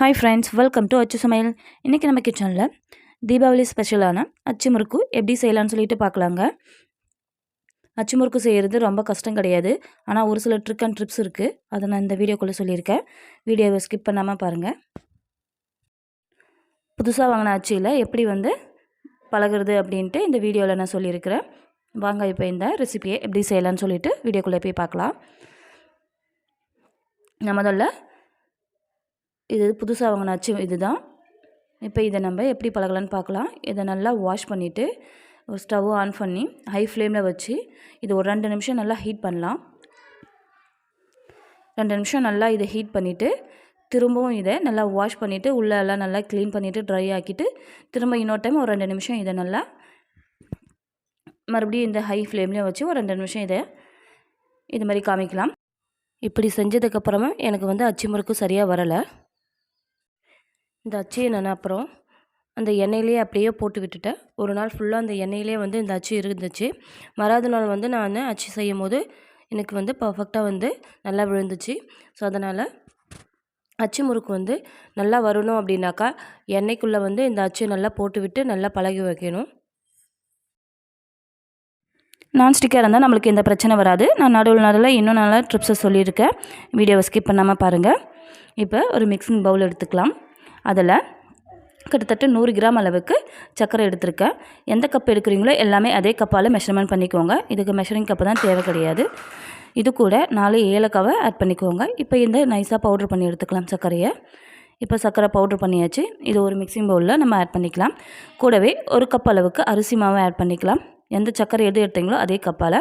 Hi friends welcome to அச்சு சமையல் இன்றைக்கி நம்ம கிச்சனில் தீபாவளி ஸ்பெஷலான அச்சு முறுக்கு எப்படி செய்யலாம்னு சொல்லிட்டு பார்க்கலாங்க. அச்சு முறுக்கு செய்கிறது ரொம்ப கஷ்டம் கிடையாது. ஆனால் ஒரு சில ட்ரிக் அண்ட் ட்ரிப்ஸ் இருக்குது அதை நான் இந்த வீடியோக்குள்ளே சொல்லியிருக்கேன். வீடியோவை ஸ்கிப் பண்ணாமல் பாருங்கள் புதுசாக வாங்கின அச்சியில் எப்படி வந்து பழகுறது அப்படின்ட்டு இந்த வீடியோவில் நான் சொல்லியிருக்கிறேன். வாங்க இப்போ இந்த ரெசிபியை எப்படி செய்யலான்னு சொல்லிட்டு வீடியோக்குள்ளே போய் பார்க்கலாம். நம்ம முதல்ல இது புதுசாக வாங்கின அச்சு இது தான் இப்போ இதை நம்ம எப்படி பழகலான்னு பார்க்கலாம். இதை நல்லா வாஷ் பண்ணிவிட்டு ஒரு ஸ்டவ் ஆன் பண்ணி ஹை ஃப்ளேமில் வச்சு இது ஒரு ரெண்டு நிமிஷம் நல்லா ஹீட் பண்ணலாம். ரெண்டு நிமிஷம் நல்லா இதை ஹீட் பண்ணிவிட்டு திரும்பவும் இதை நல்லா வாஷ் பண்ணிவிட்டு உள்ளே எல்லாம் நல்லா க்ளீன் பண்ணிவிட்டு ட்ரை ஆக்கிட்டு திரும்ப இன்னொரு டைம் ஒரு ரெண்டு நிமிஷம் இதை நல்லா மறுபடியும் இந்த ஹை ஃப்ளேம்லேயும் வச்சு ஒரு ரெண்டு நிமிஷம் இதை இது மாதிரி காமிக்கலாம். இப்படி செஞ்சதுக்கப்புறமா எனக்கு வந்து அச்சு முறுக்கு சரியாக வரலை. இந்த அச்சியை நான் அப்புறம்? அந்த எண்ணெயிலே அப்படியே போட்டு விட்டுட்டேன். ஒரு நாள் ஃபுல்லாக அந்த எண்ணெயிலே வந்து இந்த அச்சு இருந்துச்சு. மறாவது நாள் வந்து நான் அச்சு செய்யும் போது எனக்கு வந்து பர்ஃபெக்டாக வந்து நல்லா விழுந்துச்சு. ஸோ அதனால் அச்சு முறுக்கு வந்து நல்லா வரணும் அப்படின்னாக்கா எண்ணெய்க்குள்ளே வந்து இந்த அச்சு நல்லா போட்டு விட்டு நல்லா பழகி வைக்கணும். நான்ஸ்டிக்காக இருந்தால் நம்மளுக்கு எந்த பிரச்சனை வராது. நான் நடுவில் நடுவில் இன்னும் நல்லா ட்ரிப்ஸை சொல்லியிருக்கேன். வீடியோவை ஸ்கிப் பண்ணாமல் பாருங்கள் இப்போ ஒரு மிக்சிங் பவுல் எடுத்துக்கலாம். அதில் கிட்டத்தட்ட நூறு கிராம் அளவுக்கு சர்க்கரை எடுத்திருக்கேன். எந்த கப் எடுக்கிறீங்களோ எல்லாமே அதே கப்பால் மெஷர்மெண்ட் பண்ணிக்கோங்க. இதுக்கு மெஷரிங் கப்பு தான் தேவை கிடையாது. இது கூட நாலு ஏலக்காவை ஆட் பண்ணிக்கோங்க. இப்போ இந்த நைஸாக பவுட்ரு பண்ணி எடுத்துக்கலாம் சர்க்கரையை. இப்போ சர்க்கரை பவுட்ரு பண்ணியாச்சு. இது ஒரு மிக்சிங் பவுலில் நம்ம ஆட் பண்ணிக்கலாம். கூடவே ஒரு கப் அளவுக்கு அரிசி மாவை ஆட் பண்ணிக்கலாம். எந்த சர்க்கரை எது எடுத்தீங்களோ அதே கப்பால்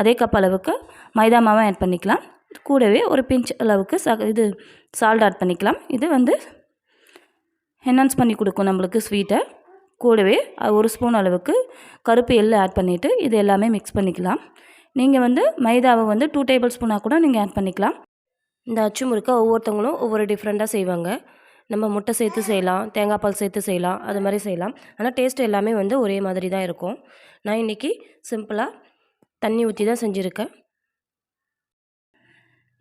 அதே கப் அளவுக்கு மைதா மாவை ஆட் பண்ணிக்கலாம். கூடவே ஒரு பிஞ்ச் அளவுக்கு ச இது சால்ட் ஆட் பண்ணிக்கலாம். இது வந்து என்ஹான்ஸ் பண்ணி கொடுக்கும் நம்மளுக்கு ஸ்வீட்டை கூடவே ஒரு ஸ்பூன் அளவுக்கு கருப்பு எள்ளு ஆட் பண்ணிவிட்டு இது எல்லாமே மிக்ஸ் பண்ணிக்கலாம். நீங்கள் வந்து மைதாவை வந்து டூ டேபிள் ஸ்பூனாக கூட நீங்கள் ஆட் பண்ணிக்கலாம். இந்த அச்சு முறுக்கை ஒவ்வொருத்தவங்களும் ஒவ்வொரு டிஃப்ரெண்ட்டாக செய்வாங்க. நம்ம முட்டை சேர்த்து செய்யலாம் தேங்காய் பால் சேர்த்து செய்யலாம் அது மாதிரி செய்யலாம். ஆனால் டேஸ்ட் எல்லாமே வந்து ஒரே மாதிரி தான் இருக்கும். நான் இன்றைக்கி சிம்பிளாக தண்ணி ஊற்றி தான் செஞ்சுருக்கேன்.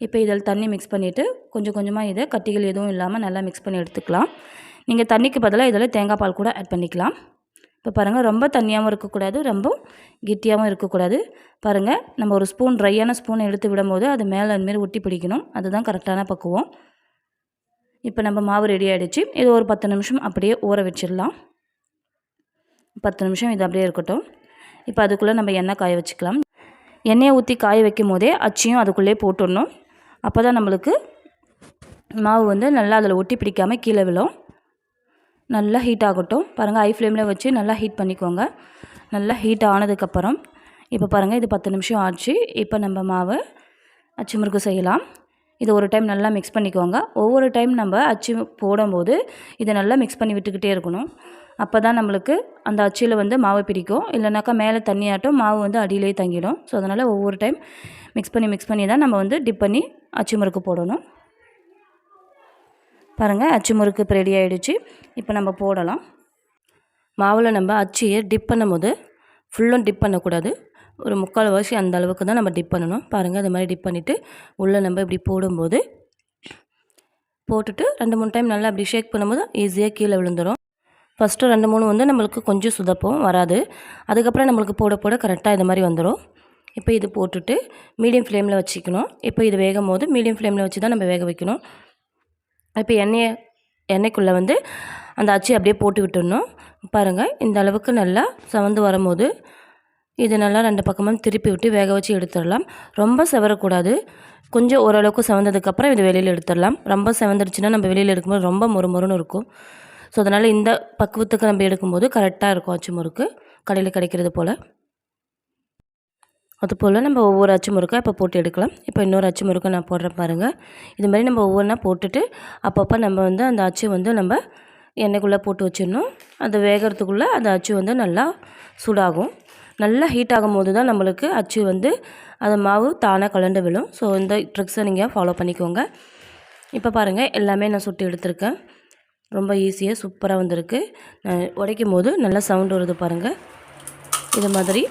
இப்போ இதில் தண்ணி மிக்ஸ் பண்ணிவிட்டு கொஞ்சம் கொஞ்சமாக இதை கட்டிகள் எதுவும் இல்லாமல் நல்லா மிக்ஸ் பண்ணி எடுத்துக்கலாம். நீங்கள் தண்ணிக்கு பதிலாக இதில் தேங்காய் பால் கூட ஆட் பண்ணிக்கலாம். இப்போ பாருங்கள் ரொம்ப தண்ணியாகவும் இருக்கக்கூடாது ரொம்ப கெட்டியாகவும் இருக்கக்கூடாது. பாருங்கள் நம்ம ஒரு ஸ்பூன் ட்ரையான ஸ்பூனை எடுத்து விடும்போது அது மேலே அந்தமாரி ஒட்டி பிடிக்கணும். அதுதான் கரெக்டான பக்குவம். இப்போ நம்ம மாவு ரெடி ஆகிடுச்சு இது ஒரு பத்து நிமிஷம் அப்படியே ஊற வச்சிடலாம். பத்து நிமிஷம் இது அப்படியே இருக்கட்டும். இப்போ அதுக்குள்ளே நம்ம எண்ணெய் காய வச்சுக்கலாம். எண்ணெயை ஊற்றி காய வைக்கும் போதே அச்சியும் அதுக்குள்ளே போட்டுடணும். அப்போ தான் நம்மளுக்கு மாவு வந்து நல்லா அதில் ஒட்டி பிடிக்காமல் கீழே விழும். நல்லா ஹீட் ஆகட்டும். பாருங்கள் ஐ ஃப்ளேமில் வச்சு நல்லா ஹீட் பண்ணிக்கோங்க. நல்லா ஹீட் ஆனதுக்கப்புறம் இப்போ பாருங்கள் இது பத்து நிமிஷம் ஆச்சு. இப்போ நம்ம மாவு அச்சு முறுக்கு செய்யலாம். இது ஒரு டைம் நல்லா மிக்ஸ் பண்ணிக்கோங்க. ஒவ்வொரு டைம் நம்ம அச்சு போடும்போது இதை நல்லா மிக்ஸ் பண்ணி விட்டுக்கிட்டே இருக்கணும். அப்போ தான் நம்மளுக்கு அந்த அச்சியில் வந்து மாவு பிடிக்கும். இல்லைனாக்கா மேலே தண்ணியாட்டும் மாவு வந்து அடியிலே தங்கிடும். ஸோ அதனால் ஒவ்வொரு டைம் மிக்ஸ் பண்ணி மிக்ஸ் பண்ணி தான் நம்ம வந்து டிப் பண்ணி அச்சு முறுக்கு போடணும். பாருங்கள் அச்சு முறுக்கு இப்போ ரெடி ஆகிடுச்சு இப்போ நம்ம போடலாம். மாவில் நம்ம அச்சியை டிப் பண்ணும்போது ஃபுல்லும் டிப் பண்ணக்கூடாது. ஒரு முக்கால் வாசி அந்த அளவுக்கு தான் நம்ம டிப் பண்ணணும். பாருங்கள் அது மாதிரி டிப் பண்ணிவிட்டு உள்ளே நம்ம இப்படி போடும்போது போட்டுட்டு ரெண்டு மூணு டைம் நல்லா அப்படி ஷேக் பண்ணும்போது ஈஸியாக கீழே விழுந்துடும் ஃபஸ்ட்டு ரெண்டு மூணு வந்து நம்மளுக்கு கொஞ்சம் சுதப்பம் வராது. அதுக்கப்புறம் நம்மளுக்கு போட போட கரெக்டாக இது மாதிரி வந்துடும் இப்போ இது போட்டுட்டு மீடியம் ஃப்ளேமில் வச்சுக்கணும். இப்போ இது வேகும் போது மீடியம் ஃப்ளேமில் வச்சு தான் நம்ம வேக வைக்கணும். இப்போ எண்ணெயை எண்ணெய்க்குள்ளே வந்து அந்த அச்சு அப்படியே போட்டு விட்டுடணும். பாருங்கள் இந்த அளவுக்கு நல்லா சவந்து வரும்போது இது நல்லா ரெண்டு பக்கமும் திருப்பி விட்டு வேக வச்சு எடுத்துடலாம். ரொம்ப செவரக்கூடாது. கொஞ்சம் ஓரளவுக்கு செவந்ததுக்கப்புறம் இது வெளியில் எடுத்துடலாம். ரொம்ப செவந்துருச்சுன்னா நம்ம வெளியில் எடுக்கும்போது ரொம்ப மொறுமொறுன்னு இருக்கும். ஸோ அதனால் இந்த பக்குவத்துக்கு நம்ம எடுக்கும்போது கரெக்டாக இருக்கும் அச்சு முறுக்கு. கடையில் கிடைக்கிறது போல். அதுபோல் நம்ம ஒவ்வொரு அச்சு முறுக்காக இப்போ போட்டு எடுக்கலாம். இப்போ இன்னொரு அச்சு முறுக்கை நான் போடுறேன் பாருங்கள் இது மாதிரி நம்ம ஒவ்வொன்றா போட்டுட்டு அப்பப்போ நம்ம வந்து அந்த அச்சு வந்து நம்ம எண்ணெய்க்குள்ளே போட்டு வச்சிடணும். அது வேகிறதுக்குள்ளே அந்த அச்சு வந்து நல்லா சூடாகும். நல்லா ஹீட் ஆகும் போது தான் நம்மளுக்கு அச்சு வந்து அந்த மாவு தானாக கலண்டு விழும். ஸோ இந்த ட்ரிக்ஸை நீங்கள் ஃபாலோ பண்ணிக்கோங்க. இப்போ பாருங்கள் எல்லாமே நான் சுட்டு எடுத்திருக்கேன். ரொம்ப ஈஸியாக சூப்பராக வந்திருக்கு. உடைக்கும் போது நல்லா சவுண்ட் வருது பாருங்கள் இது மாதிரி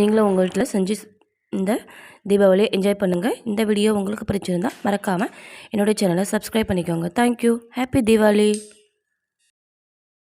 நீங்களும் உங்கள் வீட்டில் செஞ்சு இந்த தீபாவளியை என்ஜாய் பண்ணுங்கள் இந்த வீடியோ உங்களுக்கு பிடிச்சிருந்தால் மறக்காமல் என்னுடைய சேனலை சப்ஸ்கிரைப் பண்ணிக்கோங்க. Thank you happy Deepavali